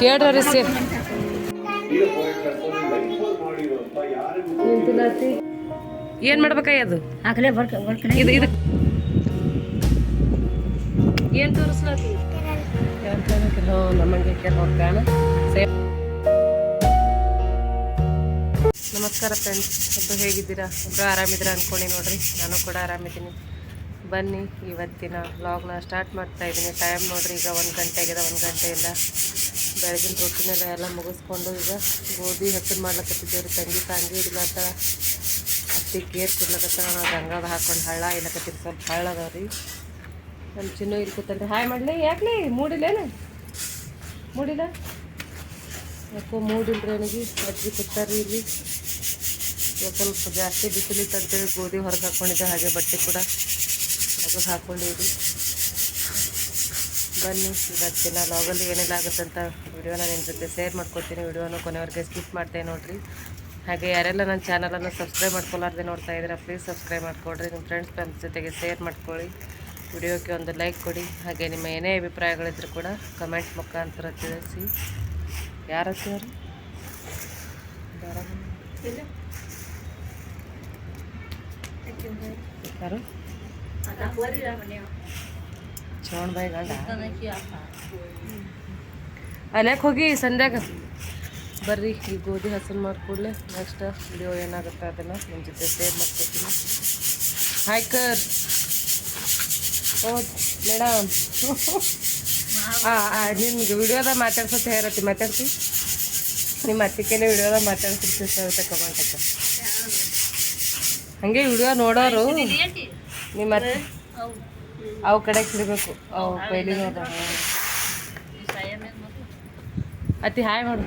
ಕೇಳ್ರಿ ಸರ್. ಏನ್ ಮಾಡ್ಬೇಕಾಯ್ ಅದು? ಇದು ಇದು ಏನ್ ತೋರಿಸ್ಲತ್ತಿ ನಮಗೆ ಹೋಗ್ತಾನ. ನಮಸ್ಕಾರ ಫ್ರೆಂಡ್ಸ್ ಅದು ಹೇಗಿದ್ದೀರಾ? ಒಬ್ಬರು ಆರಾಮಿದ್ದೀರಾ ಅನ್ಕೊಂಡು ನೋಡ್ರಿ. ನಾನು ಕೂಡ ಆರಾಮಿದ್ದೀನಿ. ಬನ್ನಿ, ಇವತ್ತಿನ ವ್ಲಾಗ್ನ ಸ್ಟಾರ್ಟ್ ಮಾಡ್ತಾ ಇದ್ದೀನಿ ಟೈಮ್ ನೋಡ್ರಿ, ಈಗ ಒಂದು ಗಂಟೆ ಆಗಿದೆ ಒಂದು ಗಂಟೆಯಿಂದ ಬೆಳಗಿನ ರೊಟ್ಟಿನೆಲ್ಲ ಎಲ್ಲ ಮುಗಿಸ್ಕೊಂಡು ಈಗ ಗೋಧಿ ಹೆಸರು ಮಾಡ್ಲಕತ್ತಿದ್ದೇವೆ ರೀ. ತಂಗಿ ತಂಗಿ ಹಿಡಿಲತ್ತ ಅತ್ತಿ ಕೇರ್ ಕೊಡ್ಲಕತ್ತ ನಾವು ಗಂಗಾದ ಹಾಕೊಂಡು ಹಳ್ಳ ಇಲ್ಲಕತ್ತೀರಿ ಸ್ವಲ್ಪ ಹಳ್ಳ ಅದಾವ ರೀ. ನಮ್ಮ ಚಿನ್ನ ಇಲ್ಲಿ ಕೂತಲ್ರಿ. ಹಾಯ್ ಮಾಡಲಿ, ಯಾಕಲಿ ಮೂಡಿಲ್ಲೇನು? ಮೂಡಿಲ್ಲ? ಯಾಕೋ ಮೂಡಿಲ್ರಿ ನನಗೆ ಅಜ್ಜಿ ಕೂತಾರ್ರಿ ಇಲ್ಲಿ. ಸ್ವಲ್ಪ ಜಾಸ್ತಿ ಬಿಸಿಲಿತ್ತಂತೇಳಿ ಗೋಧಿ ಹೊರಗೆ ಹಾಕ್ಕೊಂಡಿದ್ದೆ ಹಾಗೆ ಬಟ್ಟೆ ಕೂಡ. ತೆಗೆದು ಹಾಕೊಂಡಿರಿ. ಬನ್ನಿ ಇವತ್ತಿನ ಲಾಗಲ್ಲಿ ಏನೆಲ್ಲ ಅಂತ ವಿಡಿಯೋನ ನಿಮ್ಮ ಜೊತೆ ಶೇರ್ ಮಾಡ್ಕೊತೀನಿ ವಿಡಿಯೋನ ಕೊನೆವರೆಗೆ ಸ್ಕಿಪ್ ಮಾಡ್ತೇನೆ ನೋಡಿರಿ. ಹಾಗೆ ಯಾರೆಲ್ಲ ನನ್ನ ಚಾನಲನ್ನು ಸಬ್ಸ್ಕ್ರೈಬ್ ಮಾಡ್ಕೊಲಾರ್ದೆ ನೋಡ್ತಾ ಇದ್ದೀರಾ ಪ್ಲೀಸ್ ಸಬ್ಸ್ಕ್ರೈಬ್ ಮಾಡ್ಕೊಳ್ರಿ ನಿಮ್ಮ ಫ್ರೆಂಡ್ಸ್ ಫ್ರೆಂಡ್ಸ್ ಜೊತೆಗೆ ಶೇರ್ ಮಾಡ್ಕೊಳ್ಳಿ. ವಿಡಿಯೋಕ್ಕೆ ಒಂದು ಲೈಕ್ ಕೊಡಿ. ಹಾಗೆ ನಿಮ್ಮ ಏನೇ ಅಭಿಪ್ರಾಯಗಳಿದ್ರು ಕೂಡ ಕಮೆಂಟ್ ಮುಖಾಂತರ ತಿಳಿಸಿ. ಯಾರ ಸರ್ ಯಾರು? ಚವಣ್ ಬಾಯಿ ಗಂಡ ಅಲ್ಯಾಕೆ ಹೋಗಿ ಸಂಧ್ಯಾಗ ಬರ್ರಿ ಈ ಗೋಧಿ ಹಸನ್ ಮಾಡ್ಕೊಡ್ಲೆ ನೆಕ್ಸ್ಟ್ ವಿಡಿಯೋ ಏನಾಗುತ್ತೆ ಅದನ್ನು ನಿಮ್ಮ ಜೊತೆ ಶೇರ್ ಮಾಡ್ಕೊತೀನಿ. ಹಾಯ್ ಕರ್. ಓ ಮೇಡಮ್ ಹಾಂ ನಿಮ್ಗೆ ವಿಡಿಯೋದಾಗ ಮಾತಾಡ್ಸತ್ತೆ ಹೇರತ್ತಿ ಮಾತಾಡ್ತಿ? ನಿಮ್ಮ ಅತ್ತಿಕೆನೆ ವಿಡಿಯೋದಾಗ ಮಾತಾಡ್ತಿರ್ತೀವಿ ಸರ್ ಕಮೆಂಟ್ ಹಂಗೆ ವಿಡಿಯೋ ನೋಡೋರು ನಿಮ್ಮ ಅವು ಕಡೆ ಕಿಡಬೇಕು ಅವು ಪೈಲಿ ಅತಿ ಹಾಯ್ ಮಾಡು.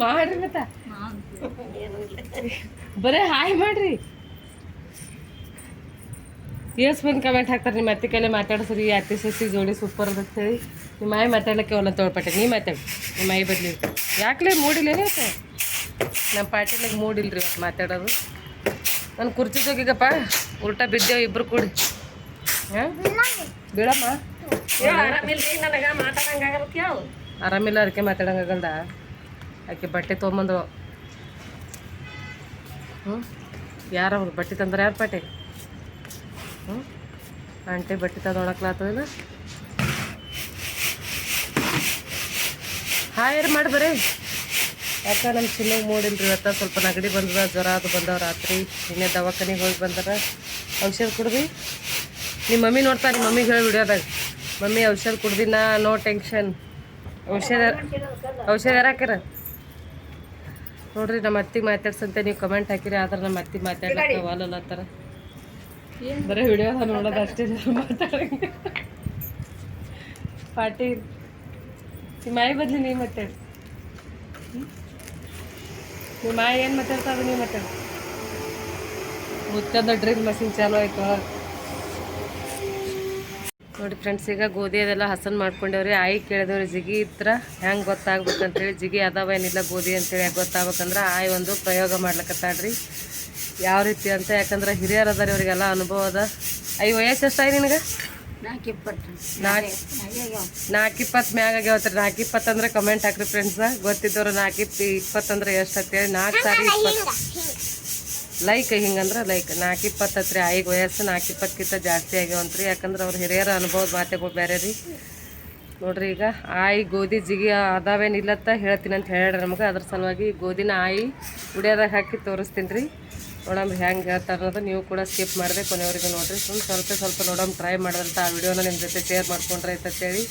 ಮಾಡ್ರಿ ಮತ್ತ. ಬರೇ ಹಾಯ್ ಮಾಡ್ರಿ. ಎಸ್ ಬಂದು ಕಮೆಂಟ್ ಹಾಕ್ತಾರೆ. ನಿಮ್ಮ ಅತ್ತೆ ಕೈಲಿ ಮಾತಾಡ್ಸ್ರಿ. ಅತ್ತಿ ಸಸಿ ಜೋಡಿ ಸೂಪರ್ ಅಂತ ಹೇಳಿ ನಿಮ್ಮ ಆಯಿ ಮಾತಾಡ್ಲಿಕ್ಕೆ ಅವನ್ನ ತೊಳ್ಪಟ್ಟೆ. ನೀ ಮಾತಾಡಿ. ನಿಮ್ಮ ಮಾಯಿ ಬದಲಿ. ಯಾಕಲೇ ಮೂಡಿಲ್ಲ ನಮ್ಮ ಪಾರ್ಟಿಲಾಗ ಮೂಡಿಲ್ರಿ ರೀ ಮಾತಾಡೋದು. ನಾನು ಕುರ್ಚಿ ತೋಗಿಗಪ್ಪ ಉಲ್ಟಾ ಬಿದ್ದೇವು ಇಬ್ರು ಕೂಡಿ. ಹಾಂ? ಬೀಳಮ್ಮ ಆರಾಮಿಲ್ಲ ಅದಕ್ಕೆ ಮಾತಾಡಂಗಾಗಲ್ದ ಆಕೆ ಬಟ್ಟೆ ತೊಗೊಂಬಂದು ಹ್ಞೂ? ಯಾರವ್ರು ಬಟ್ಟೆ ತಂದ್ರೆ ಯಾರು ಪಾಟೆ? ಹ್ಞೂ? ಆಂಟಿ ಬಟ್ಟೆ ತಂದು ಹಾಯರ್ ಮಾಡಿ ಯಾಕೆ ನಮ್ಮ ಚಿನ್ನಗೆ ಮೂಡಿಲ್ರಿ ಇವತ್ತು ಸ್ವಲ್ಪ ನೆಗಡಿ ಬಂದದ, ಜ್ವರ ಅದು ಬಂದವ ರಾತ್ರಿ. ಇನ್ನೇ ದವಾಖಾನಿಗೆ ಹೋಗಿ ಬಂದಾರ ಔಷಧ ಕುಡ್ದು ನಿಮ್ಮ ಮಮ್ಮಿ ನೋಡ್ತಾ ನಿಮ್ಮ ಮಮ್ಮಿಗೆ ಹೇಳಿ ವಿಡಿಯೋದಾಗ. ಮಮ್ಮಿ, ಔಷಧ ಕುಡ್ದಿನ, ನೋ ಟೆನ್ಷನ್. ಔಷಧ ಔಷಧ ಯಾರಾಕ್ಯಾರ ನೋಡ್ರಿ, ನಮ್ಮ ಅತ್ತಿಗೆ ಮಾತಾಡ್ಸಂತೆ, ನೀವು ಕಮೆಂಟ್ ಹಾಕಿರಿ, ಆದ್ರೆ ನಮ್ಮ ಅತ್ತಿ ಮಾತಾಡ್ಲಕ್ಕ ಆತರ ಬರೀ ವಿಡಿಯೋ ನೋಡೋದು ಅಷ್ಟೇ ಮಾತಾಡಂಗೆ ಪಾಟಿ ನಿಮ್ಮ ಮಾಯಿ ಬದ್ಲಿ ನೀವು ಮಾತಾಡಿ ನಿಮ್ಮ ಏನು ಮಾತಾಡ್ತಾರೆ ನೀವು ಮಾತಾಡಿ ಮುತ್ತದ ಡ್ರಿಲ್ ಮಷಿನ್ ಚಾಲು ಆಯ್ತು. ನೋಡಿ ಫ್ರೆಂಡ್ಸ್ ಈಗ ಗೋಧಿ ಅದೆಲ್ಲ ಹಸನ್ ಮಾಡ್ಕೊಂಡೇವ್ರಿ, ಆಯಿ ಕೇಳಿದವ್ರಿ, ಜಿಗಿ ಇತ್ರ ಹೆಂಗೆ ಗೊತ್ತಾಗ್ಬೇಕಂತೇಳಿ, ಜಿಗಿ ಅದಾವ ಏನಿಲ್ಲ ಗೋಧಿ ಅಂತೇಳಿ ಯಾಕೆ ಗೊತ್ತಾಗ್ಬೇಕಂದ್ರೆ ಆಯಿ ಒಂದು ಪ್ರಯೋಗ ಮಾಡ್ಲಕತ್ತಾಳ್ರಿ. ಯಾವ ರೀತಿ ಅಂತ, ಯಾಕಂದ್ರೆ ಹಿರಿಯರು ಅದಾರ ಇವರಿಗೆಲ್ಲ ಅನುಭವ ಅದ. ಐ ವಯಸ್ಸು ಎಷ್ಟಾಯ್ ನಿನಗೆ? ನಾಲ್ಕು ಇಪ್ಪತ್ತು. ಮ್ಯಾಗ ಆಗ್ಯಾವತ್ರಿ ನಾಲ್ಕು ಇಪ್ಪತ್ತು ಅಂದ್ರೆ ಕಮೆಂಟ್ ಹಾಕ್ರಿ ಫ್ರೆಂಡ್ಸ್ ಗೊತ್ತಿದ್ದವ್ರು ನಾಲ್ಕು ಇಪ್ಪ ಇಪ್ಪತ್ತಂದ್ರೆ ಎಷ್ಟು ಅಂತೇಳಿ ನಾಲ್ಕು ಸಾರಿ ಇಪ್ಪತ್ತು. ಲೈಕ್ ಹಿಂಗಂದ್ರೆ ಲೈಕ್ ನಾಲ್ಕು ಇಪ್ಪತ್ತು ಹತ್ರಿ ಆಯಿಗೆ ವಯಸ್ಸು ನಾಲ್ಕು ಇಪ್ಪತ್ತಕ್ಕಿಂತ ಜಾಸ್ತಿ ಆಗ್ಯಾವಂತ್ರಿ ಯಾಕಂದ್ರೆ ಅವ್ರ ಹಿರಿಯರ ಅನುಭವದ ಮಾತೆಗಳು ಬೇರೆ ರೀ. ನೋಡ್ರಿ ಈಗ ಆಯಿ ಗೋಧಿ ಜಿಗಿ ಅದಾವೇನಿಲ್ಲತ್ತ ಹೇಳ್ತೀನಿ ಅಂತ ಹೇಳ್ರಿ ನಮಗೆ. ಅದ್ರ ಸಲುವಾಗಿ ಗೋಧಿನ ಆಯಿ ಉಡಿಯೋದಾಗ ಹಾಕಿ ತೋರಿಸ್ತೀನಿ ರೀ. ನೋಡಮ್ ಹೆಂಗೆ ಹೇಳ್ತಾರೆ ಅನ್ನೋದು ನೀವು ಕೂಡ ಸ್ಕಿಪ್ ಮಾಡಿದೆ ಕೊನೆವರೆಗೂ ನೋಡಿರಿ. ಸುಮ್ಮನೆ ಸ್ವಲ್ಪ ಸ್ವಲ್ಪ ನೋಡೋಣ ಟ್ರೈ ಮಾಡಿದ್ರಂತ ಆ ವಿಡಿಯೋನ ನಿಮ್ಮ ಜೊತೆ ಶೇರ್ ಮಾಡ್ಕೊಂಡ್ರೆ ಅಂತೇಳಿ.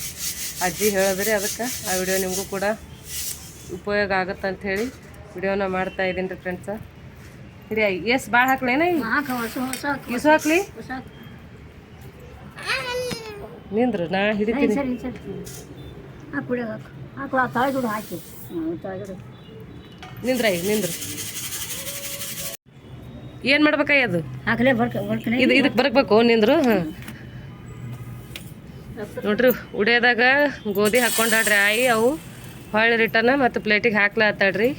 ಅಜ್ಜಿ ಹೇಳಿದ್ರಿ ಅದಕ್ಕೆ ಆ ವಿಡಿಯೋ ನಿಮಗೂ ಕೂಡ ಉಪಯೋಗ ಆಗುತ್ತೆ ಅಂಥೇಳಿ ವಿಡಿಯೋನ ಮಾಡ್ತಾ ಇದ್ದೀನಿ ರೀ ಫ್ರೆಂಡ್ಸ ಹಿರಿಯ ಎಸ್ ಭಾಳ ಹಾಕ್ಲೇನ ಇಸು ಹಾಕ್ಲಿ? ನಿಂದ್ರು ನಾ ಹಿಡಿತೀನಿ. ಸರಿ ಸರಿ ಹಾಕು ಬಿಡ ಹಾಕು ಹಾಕು ಆ ತಾಳ್ದುಡು ಹಾಕಿ ಹ್ಞೂ ತಾಳ್ದುಡು ನಿಂದ್ರ ನಿಂದ್ರು ಏನು ಮಾಡ್ಬೇಕಾಯ್ ಅದು? ಇದು ಇದಕ್ಕೆ ಬರ್ಬೇಕು ನಿಂದ್ರು? ನೋಡ್ರಿ ಉಡಿಯೋದಾಗ ಗೋಧಿ ಹಾಕ್ಕೊಂಡಾಡ್ರಿ ಆಯಿ ಅವು ಹೊಳ್ಳಿ ರಿಟರ್ನ್ ಮತ್ತು ಪ್ಲೇಟಿಗೆ ಹಾಕ್ಲಾತ್ತಾಡ್ರಿ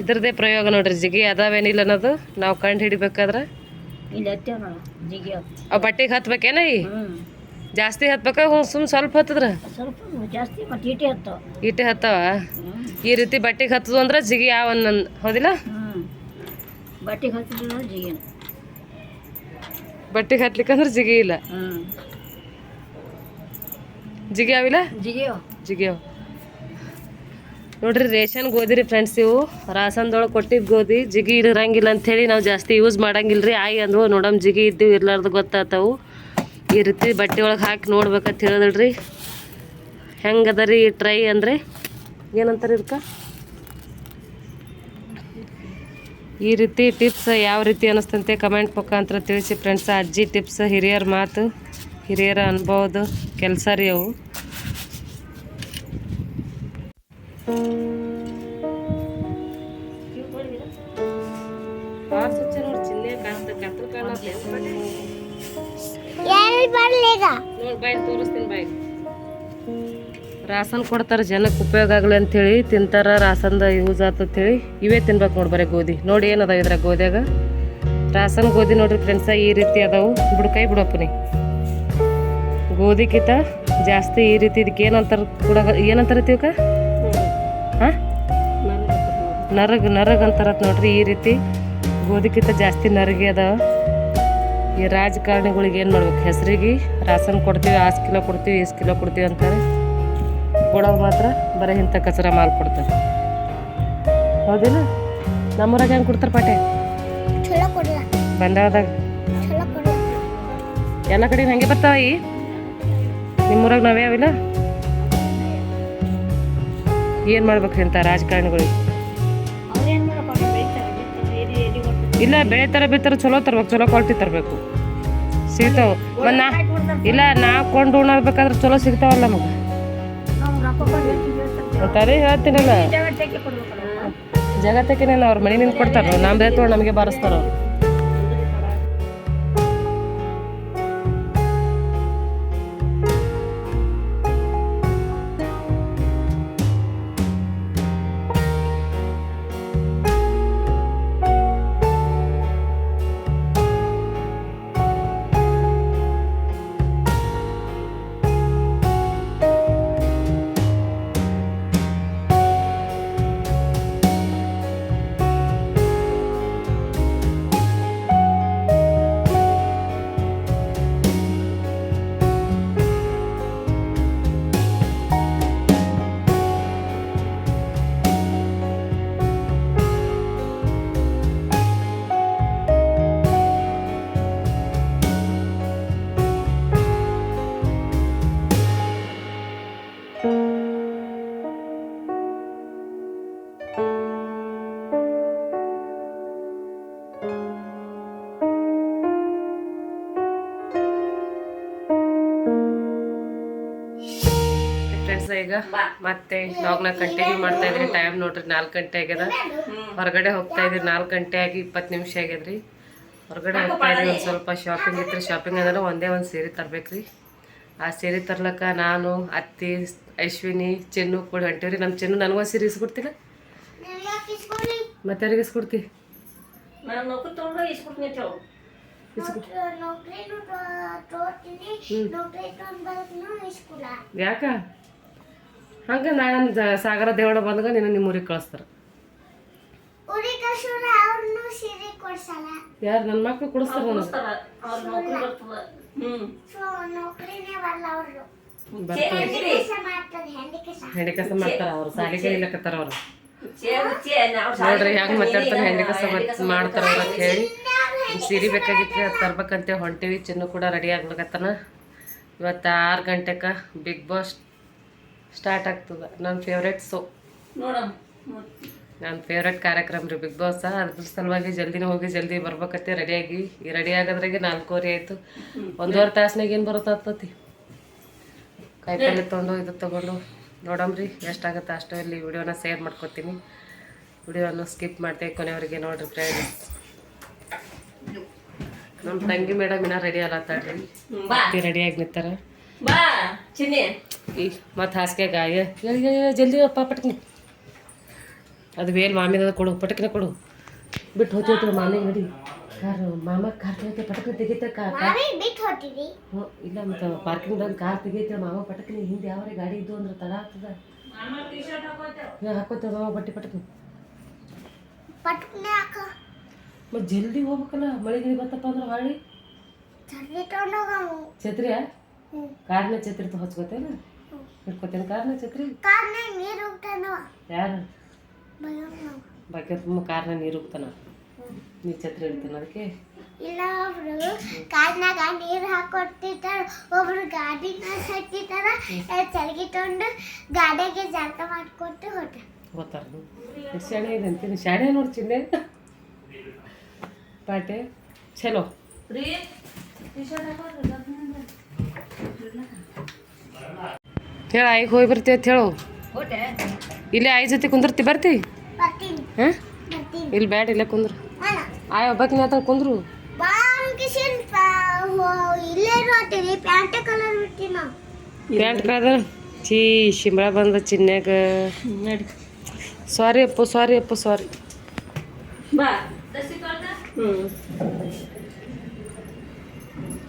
ಇದ್ರದ್ದೇ ಪ್ರಯೋಗ ನೋಡ್ರಿ ಜಿಗಿ ಅದಾವೇನಿಲ್ಲ ಅನ್ನೋದು ನಾವು ಕಂಡು ಹಿಡಿಬೇಕಾದ್ರೆ. ಅವು ಬಟ್ಟೆಗೆ ಹತ್ಬೇಕೇನ ಈ? ಜಾಸ್ತಿ ಹತ್ಬೇಕಾ ಹ್ಞೂ ಸುಮ್ ಸ್ವಲ್ಪ ಹತ್ತದ್ರ? ಸ್ವಲ್ಪ ಜಾಸ್ತಿ ಮತ್ತೆ ಈಟೆ ಹತ್ತವ. ಈ ರೀತಿ ಬಟ್ಟೆಗೆ ಹತ್ತದು ಅಂದ್ರೆ ಜಿಗಿ ಯಾವ ಹೌದಿಲ್ಲ? ಬಟ್ಟೆಗೆ ನೋಡಿ ಜಿಗಿನ ಬಟ್ಟೆಗೆ ಹತ್ಲಿಕ್ಕಂದ್ರೆ ಜಿಗಿ ಇಲ್ಲ. ಜಿಗಿಯಾವಿಲ್ಲ ಜಿಗಿ ಯಾವಿಲ್ಲ ಜಿಗಿಯೋ ಜಿಗಿ ಅವ ನೋಡ್ರಿ ರೇಷನ್ ಗೋಧಿ ರೀ ಫ್ರೆಂಡ್ಸ್ ಇವು. ರಾಸನ್ದೊಳಗೆ ಕೊಟ್ಟಿದ್ದು ಗೋಧಿ ಜಿಗಿ ಇರಂಗಿಲ್ಲ ಅಂಥೇಳಿ ನಾವು ಜಾಸ್ತಿ ಯೂಸ್ ಮಾಡಂಗಿಲ್ಲ ರೀ ಆಯಿ ಅಂದ್ವು ನೋಡಮ್ ಜಿಗಿ ಇದ್ದು ಇರ್ಲಾರ್ದು ಗೊತ್ತಾತವು. ಈ ರೀತಿ ಬಟ್ಟೆ ಒಳಗೆ ಹಾಕಿ ನೋಡ್ಬೇಕಂತ ಹೇಳಿದ್ರಿ ಹೆಂಗದ ರೀ ಟ್ರೈ ಅಂದರೆ? ಏನಂತಾರೆ ಇದಕ್ಕೆ ಈ ರೀತಿ ಟಿಪ್ಸ್ ಯಾವ ರೀತಿ ಅನ್ನಿಸ್ತಂತೆ ಕಮೆಂಟ್ ಮುಖಾಂತರ ತಿಳಿಸಿ ಫ್ರೆಂಡ್ಸ್ ಅಜ್ಜಿ ಟಿಪ್ಸ್ ಹಿರಿಯರ ಮಾತು ಹಿರಿಯರ ಅನುಭವದ ಕೆಲಸ ರೀ ಅವು. ನೋಡ್ ಬಾಯ್ ತೋರಿಸ್ತೀನಿ ಬಾಯ್. ರಾಸನ್ ಕೊಡ್ತಾರೆ ಜನಕ್ಕೆ ಉಪಯೋಗ ಆಗಲಿ ಅಂತೇಳಿ ತಿಂತಾರ, ರಾಸನ್ದ ಯೂಸ್ ಆತಂತೇಳಿ ಇವೇ ತಿನ್ಬೇಕು ನೋಡಿ ಬರೀ ಗೋಧಿ. ನೋಡಿ ಏನದ ಇದ್ರ ಗೋಧಿಯಾಗ? ರಾಸನ್ ಗೋಧಿ ನೋಡ್ರಿ ಫ್ರೆಂಡ್ಸ ಈ ರೀತಿ ಅದಾವು. ಬುಡ್ಕಾಯಿ ಬಿಡಪ್ಪನಿ. ಗೋಧಿಕಿತ ಜಾಸ್ತಿ ಈ ರೀತಿ ಇದಕ್ಕೆ ಏನಂತಾರ ಕೂಡ ಏನಂತಾರ ಇವಕ್ಕ? ಹಾಂ? ನರಗ, ನರಗ್ ಅಂತಾರತ್ ನೋಡ್ರಿ ಈ ರೀತಿ. ಗೋಧಿಕಿತ ಜಾಸ್ತಿ ನರಗಿ ಅದಾವ. ಈ ರಾಜಕಾರಣಿಗಳಿಗೆ ಏನು ಮಾಡ್ಬೇಕು? ಹೆಸರಿಗೆ ರಾಸನ್ ಕೊಡ್ತೀವಿ, ಆಸ್ ಕಿಲೋ ಕೊಡ್ತೀವಿ, ಈಸ್ ಕಿಲೋ ಕೊಡ್ತೀವಿ ಅಂತಾರೆ. ಕೊಡೋದು ಮಾತ್ರ ಬರೀ ಇಂಥ ಕಚರ ಮಾಲ್ ಕೊಡ್ತಾರೆ. ಹೌದಿಲ್ಲ ನಮ್ಮೂರಾಗ ಹೆಂಗೆ ಕೊಡ್ತಾರೆ ಪಾಟೆ? ಬಂದಾಗ ಎಲ್ಲ ಕಡೆ ಹಂಗೆ ಬರ್ತಾವ ಈ? ನಿಮ್ಮೂರಾಗ ನಾವೇ ಅವಿಲ್ಲ? ಏನು ಮಾಡ್ಬೇಕು ರಾಜಕಾರಣಿಗಳಿಗೆ ಎಲ್ಲಿ ಕೊಡ್ತಾರೆ? ಇಲ್ಲ ಬೆಳೆ ಥರ ಬಿತ್ತರ ಚಲೋ ತರ್ಬೇಕು ಚಲೋ ಕ್ವಾಲಿಟಿ ತರಬೇಕು. ಸಿಗ್ತಾವ. ಮತ್ತು ನಾ ಇಲ್ಲ ನಾ ಕೊಂಡು ಉಣಬೇಕಾದ್ರೆ ಚಲೋ ಸಿಗ್ತಾವಲ್ಲ ನಮಗೆ. ಮತ್ತೆ ಅದೇ ಹೇಳ್ತೀನಲ್ಲ. ಜಗತ್ತಕ್ಕೆ ನಾನು ಅವ್ರ ಮನೆ ನಿಂತು ಕೊಡ್ತಾರ ನಾವು ತೊಗೊಂಡು ನಮಗೆ ಬಾರಿಸ್ತಾರ? ಅವ್ರು ಈಗ ಮತ್ತೆ ಲಾಗ್ನ ಕಂಟಿನ್ಯೂ ಮಾಡ್ತಾ ಇದ್ರಿ. ಟೈಮ್ ನೋಡ್ರಿ ನಾಲ್ಕು ಗಂಟೆ ಆಗ್ಯದ. ಹೊರಗಡೆ ಹೋಗ್ತಾ ಇದ್ರಿ ನಾಲ್ಕು ಗಂಟೆ ಆಗಿ ಇಪ್ಪತ್ತು ನಿಮಿಷ ಆಗ್ಯದ್ರಿ. ಹೊರಗಡೆ ಹೋಗ್ತಾ ಇದ್ರಿ ಒಂದು ಸ್ವಲ್ಪ ಶಾಪಿಂಗ್ ಇತ್ತು ಶಾಪಿಂಗ್ ಅಂದ್ರೆ ಒಂದೇ ಒಂದು ಸೀರೆ ತರ್ಬೇಕ್ರಿ. ಆ ಸೀರೆ ತರ್ಲಕ್ಕ ನಾನು ಅತ್ತಿ ಅಶ್ವಿನಿ ಚೆನ್ನು ಕೂಡ ಹೊಂಟೀವ್ರಿ. ನಮ್ಮ ಚೆನ್ನು ನನಗೊಂದು ಸೀರೆ ಇಸ್ಕೊಡ್ತಿಲ್ಲ ಮತ್ತೆ ಯಾರಿಗೆ ಇಸ್ಕೊಡ್ತಿ? ಯಾಕ? ಹಂಗ ನಾನು ಸಾಗರ ದೇವಳ ಬಂದಾಗ ನಿನ್ನ ನಿಮ್ಮ ಊರಿಗೆ ಕಳಿಸ್ತಾರೆ. ಯಾರು ನನ್ನ ಮಕ್ಳು ಕೊಡಿಸ್ತಾರ ನನಗೆ? ಅವ್ರ ನೌಕರಿ ಬರ್ತದ. ಹ್ಮ್. ಬರ್ತಾರೆ. ಹೆಂಡಿ ಕಸ ಮಾಡ್ತಾರ ಅವ್ರು ಸಾಲಿಗೆ ಇಲ್ಲಕತ್ತಾರ ಅವ್ರು. ನೋಡ್ರಿ ಹೆಂಗ್ ಮಾತಾಡ್ತಾರೆ ಹೆಂಡಿ ಕಸ ಮಾಡ್ತಾರ. ಅವ್ರ ಅಂತ ಹೇಳಿ. ಸೀರೆ ಬೇಕಾಗಿತ್ತು ತರ್ಬೇಕಂತೇಳಿ ತರ್ಬೇಕಂತ ಹೊಂಟಿವಿ ಚಿನ್ನು ಕೂಡ ರೆಡಿ ಆಗ್ಬೇಕತ್ತನ ಇವತ್ತು ಆರು ಗಂಟೆಕ ಬಿಗ್ ಬಾಸ್ ಸ್ಟಾರ್ಟ್ ಆಗ್ತದೆ. ನನ್ನ ಫೇವ್ರೆಟ್ ಶೋ ನೋಡಮ್ಮ. ನನ್ನ ಫೇವ್ರೆಟ್ ಕಾರ್ಯಕ್ರಮ ರೀ ಬಿಗ್ ಬಾಸ್ ಅದ್ರ ಸಲುವಾಗಿ ಜಲ್ದಿನೇ ಹೋಗಿ ಜಲ್ದಿ ಬರ್ಬೇಕತ್ತೆ ರೆಡಿಯಾಗಿ ಈ ರೆಡಿ ಆಗೋದ್ರಾಗೆ ನಾಲ್ಕೂವರೆ ಆಯಿತು. ಒಂದೂವರೆ ತಾಸ್ನಾಗ ಏನು ಬರುತ್ತತಿ ಕಾಯಿಪಲ್ಲೆ ತೊಗೊಂಡು ಇದು ತೊಗೊಂಡು. ನೋಡಮ್ರಿ ಎಷ್ಟಾಗುತ್ತೆ ಅಷ್ಟು ಇಲ್ಲಿ ವಿಡಿಯೋನ ಶೇರ್ ಮಾಡ್ಕೊತೀನಿ. ವಿಡಿಯೋನ ಸ್ಕಿಪ್ ಮಾಡ್ತೇವೆ ಕೊನೆಯವರೆಗೆ ನೋಡ್ರಿ ಫ್ರೆಂಡ್ಸ್ ನಮ್ಮ ತಂಗಿ ಮೇಡಮ್ ಇನ್ನೂ ರೆಡಿ ಅಲ್ಲತ್ತಾಳ್ರಿ ರೆಡಿಯಾಗಿ ನಿಂತಾರ. ಬಾ ಚಿನ್ನಿ. ಈ ಮತ್ತು ಹಾಸಿಗೆ ಗಾಯ ಜಲ್ದಿ ಅಪ್ಪ ಪಟ್ಕಿನಿ ಅದು ವೇಲ್ ಮಾಮಿದ ಕೊಡು ಪಟಕಿನ ಕೊಡು. ಬಿಟ್ಟು ಹೋಗ್ತೀವಿ ಮಾಮಿ ನೋಡಿ ಕಾರು ಮಾಮ ಕಾರ್ ತೆಗಿತೆ ಪಟಕ ತೆಗಿತ ಕಾರ್. ಹ್ಞೂ ಇಲ್ಲ ಮತ್ತು ಪಾರ್ಕಿಂಗ್ದಾಗ ಕಾರ್ ತೆಗಿತ ಮಾಮ ಪಟಕಿನ ಹಿಂದೆ ಯಾವ್ರೆ ಗಾಡಿ ಇದ್ದು ಅಂದ್ರೆ ತಡ ಆಗ್ತದ. ಹಾಕೋತೇವೆ ಮಾಮ ಬಟ್ಟೆ ಪಟಕ. ಮತ್ತೆ ಜಲ್ದಿ ಹೋಗ್ಬೇಕಲ್ಲ ಮಳೆ ಗಿಳಿ ಬತ್ತಪ್ಪ ಅಂದ್ರೆ ಹಾಳಿ. ಛತ್ರಿಯಾ? ಕಾರ್ನ ಛತ್ರಿ ತ ಹಚ್ಕೋತೇನ? ಹಿಡ್ಕೋತೇನೆ ಕಾರ್ನ ಛತ್ರಿ? ಕಾರ್ನ ನೀರು ಹೋಗ್ತಾನವ ಯಾರು? ಭಯಂ ನಾವು ಬಾಕಿ ತುಂಬ ಕಾರ್ನ ನೀರು ಹೋಗ್ತಾನ ನೀ ಛತ್ರಿ ಹಿಡ್ತಾನ ಅದಕ್ಕೆ? ಇಲ್ಲ ಒಬ್ರು ಕಾರ್ನಾಗ ನೀರು ಹಾಕೊಡ್ತಿರ್ತಾರ ಒಬ್ರು ಗಾಡಿನ ಸತ್ತಿರ್ತಾರ ಚಳಿಗೆ ತಗೊಂಡು ಗಾಡಿಗೆ ಜಳಕ ಮಾಡ್ಕೊಟ್ಟು ಹೊಟ್ಟ ಗೊತ್ತಾರ ಎಷ್ಟು ಶಾಣೆ ಇದೆ ಅಂತೀನಿ. ಶಾಣೆ ನೋಡಿ ಚಿನ್ನೆ. ಪಾಟೆ. ಚಲೋ ಹೇಳ ಆಯ್ಕೆ ಹೋಗಿ ಬರ್ತೀವಿ ಅಂತ ಹೇಳು. ಇಲ್ಲೇ ಆಯ್ ಜೊತೆ ಕುಂದಿರ್ತಿ ಬರ್ತಿ? ಹಾಂ? ಇಲ್ಲಿ ಬ್ಯಾಡ ಇಲ್ಲೇ ಕುಂದ್ರು. ಆಯ್ ಒಬ್ಬಾಕಿನ ಆತ ಕುಂದ್ರು. ಪ್ಯಾಂಟ್ ಕಲರ್ ಚೀ ಶಿಂಬಳ ಬಂದ ಚಿನ್ಯಾಗ. ಸಾರಿ ಅಪ್ಪ ಸಾರಿ ಅಪ್ಪು ಸಾರಿ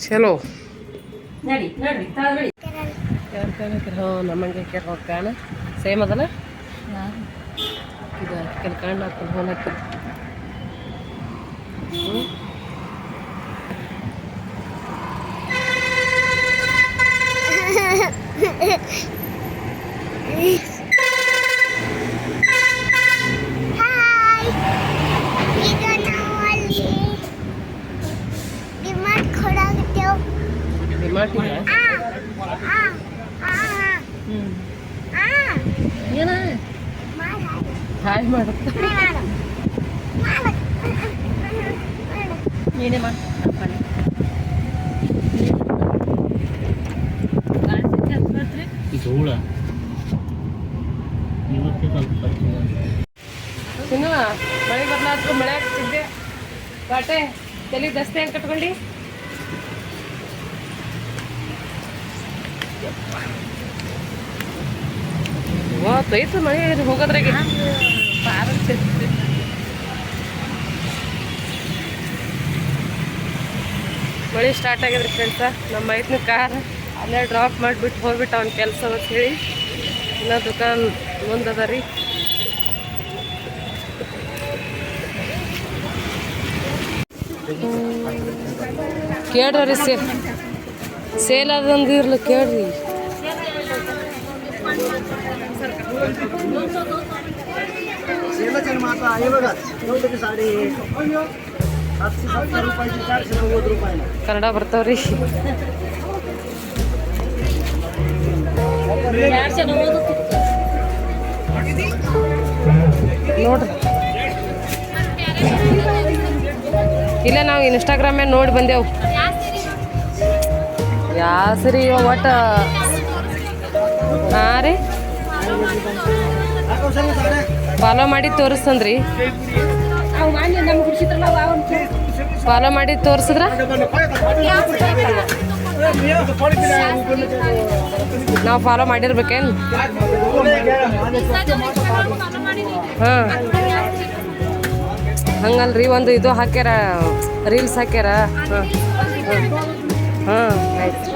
ಚಲೋ. ನಡಿ ನಡಿ ತಗೊಳ್ಳಿ ಯಾರು ಕಾಣ ಹ್ಞೂ ನಮ್ಮಂಗೆ ಅವ್ರ ಕಾಣ ಸೇಮ್ ಅದಲ್ಲ ಇದು ಕೆಲ ಕಾಣ ಹಾಕೊಂಡು ಹ್ಞೂ ಹಾಯ್ ಈಗ ನಾವು ಅಲ್ಲಿ ಡಿಮಾರ್ಟ್ ಕೊಡಾಗುತ್ತೇವೆ ಡಿಮಾಟಿಲ್ಲ ಆ ಆ ಆ ಆ ಏನ ಮಾಡ ಹಾಯ್ ಮಾಡುತ್ತ ಮಾಡ ಮಾಡ ನೀನೇ ಮಾಡಿ ಧೂಳ ಇವತ್ತೇ ಸ್ವಲ್ಪ ಬರ್ತೀವಿ ಇನ್ನು ಮಳೆ ಬರ್ಲಾದ್ರು ಮಳೆ ಆಗ್ತಿದ್ದೆ ಬಾಟೆ ದಸ್ತೆ ಹೆಂಗೆ ಕಟ್ಕೊಂಡು ಇವತ್ತೈತು ಮಳೆ ಹೋಗೋದ್ರಾಗೆ. ಮಳೆ ಸ್ಟಾರ್ಟ್ ಆಗಿದ್ರಿ ಫ್ರೆಂಡ್ಸ ನಮ್ಮ ಮೈತ್ನ ಕಾರ್ ಅಲ್ಲೇ ಡ್ರಾಪ್ ಮಾಡಿಬಿಟ್ಟು ಹೋಗ್ಬಿಟ್ಟು ಅವ್ನ ಕೆಲಸ ಅಂತ ಹೇಳಿ. ಇನ್ನೂ ದುಕಾನ್ ಮುಂದದ ರೀ. ಕೇಳ್ರಿ ಸೇ ಸೇಲ್. ಅದಂದು ಇರ್ಲಿ ಕೇಳ್ರಿ. ಕನ್ನಡ ಬರ್ತಾವ್ರಿ. ನೋಡ್ರಿ. ಇಲ್ಲ ನಾವು ಇನ್ಸ್ಟಾಗ್ರಾಮ್ ಮೇಲೆ ನೋಡಿ ಬಂದೆವು. ಯಾ ಸರಿ ಒಟ್ಟ. ಹಾಂ ರೀ. ಫಾಲೋ ಮಾಡಿ ತೋರಿಸ್ತಂದ್ರಿ ಫಾಲೋ ಮಾಡಿ ತೋರಿಸಿದ್ರ? ನಾವು ಫಾಲೋ ಮಾಡಿರ್ಬೇಕೇನು? ಹಾಂ. ಹಂಗಲ್ರಿ ಒಂದು ಇದು ಹಾಕ್ಯಾರ ರೀಲ್ಸ್ ಹಾಕ್ಯಾರ. ಹಾಂ ಹಾಂ. ಆಯ್ತು.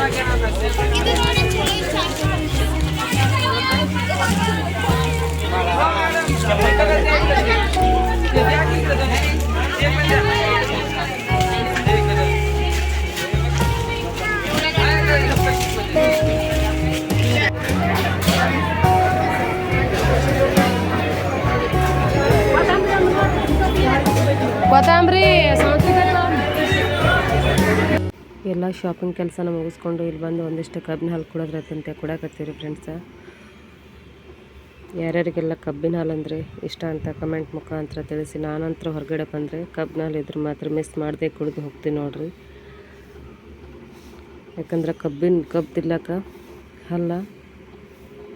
ಕೊತ್ತಂಬರಿ ಎಲ್ಲ ಶಾಪಿಂಗ್ ಕೆಲಸನ ಮುಗಿಸ್ಕೊಂಡು ಇಲ್ಲಿ ಬಂದು ಒಂದಿಷ್ಟು ಕಬ್ಬಿನ ಹಾಲು ಕುಡಿದ್ರತ್ತಂತೆ ಕುಡಕತ್ತೀರಿ ಫ್ರೆಂಡ್ಸ ಯಾರ್ಯಾರಿಗೆಲ್ಲ ಕಬ್ಬಿನ ಹಾಲು ಅಂದರೆ ಇಷ್ಟ ಅಂತ ಕಮೆಂಟ್ ಮುಖಾಂತರ ತಿಳಿಸಿ. ನಾನಂತರ ಹೊರಗಡೆ ಬಂದರೆ ಕಬ್ಬಿನ ಹಾಲು ಇದ್ರೆ ಮಾತ್ರ ಮಿಸ್ ಮಾಡದೆ ಕುಡಿದು ಹೋಗ್ತೀನಿ ನೋಡ್ರಿ. ಯಾಕಂದ್ರೆ ಕಬ್ಬಿನ ಕಬ್ಬು ತಿಲ್ಲಕ ಹಲ್ಲ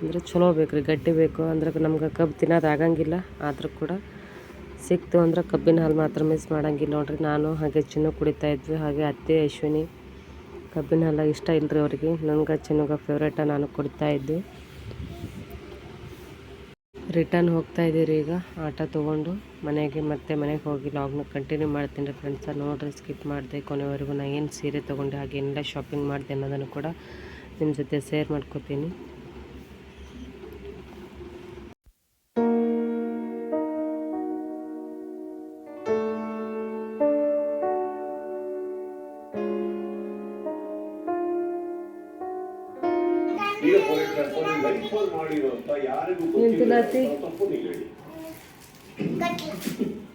ಅಂದರೆ ಚಲೋ ಬೇಕು ರೀ ಗಟ್ಟಿ ಬೇಕು. ಅಂದ್ರೆ ನಮ್ಗೆ ಕಬ್ಬು ತಿನ್ನೋದು ಆಗಂಗಿಲ್ಲ, ಆದರೂ ಕೂಡ ಸಿಕ್ತು ಅಂದ್ರೆ ಕಬ್ಬಿನ ಹಾಲು ಮಾತ್ರ ಮಿಸ್ ಮಾಡಂಗಿಲ್ಲ ನೋಡ್ರಿ. ನಾನು ಹಾಗೆ ಚಿನ್ನು ಕುಡಿತಾ ಇದ್ವಿ, ಹಾಗೆ ಅತ್ತೆ, ಅಶ್ವಿನಿ ಕಬ್ಬಿನ ಹಾಲು ಇಷ್ಟ ಇಲ್ಲರಿ ಅವ್ರಿಗೆ. ನನಗೆ ಚಿನ್ನಗ ಫೇವ್ರೇಟ ನಾನು ಕೊಡ್ತಾ ಇದ್ದೆ. ರಿಟರ್ನ್ ಹೋಗ್ತಾ ಇದ್ದೀರಿ ಈಗ. ಆಟೋ ತೊಗೊಂಡು ಮನೆಗೆ ಮತ್ತೆ ಮನೆಗೆ ಹೋಗಿ ಲಾಗ್ನ ಕಂಟಿನ್ಯೂ ಮಾಡ್ತೀನಿ ರೀ ಫ್ರೆಂಡ್ಸ ನೋಡ್ರಿ ಸ್ಕಿಪ್ ಮಾಡಿದೆ. ಕೊನೆವರೆಗೂ ನಾನು ಏನು ಸೀರೆ ತೊಗೊಂಡೆ ಹಾಗೆ ಏನೆಲ್ಲ ಶಾಪಿಂಗ್ ಮಾಡಿದೆ ಅನ್ನೋದನ್ನು ಕೂಡ ನಿಮ್ಮ ಜೊತೆ ಶೇರ್ ಮಾಡ್ಕೋತೀನಿ.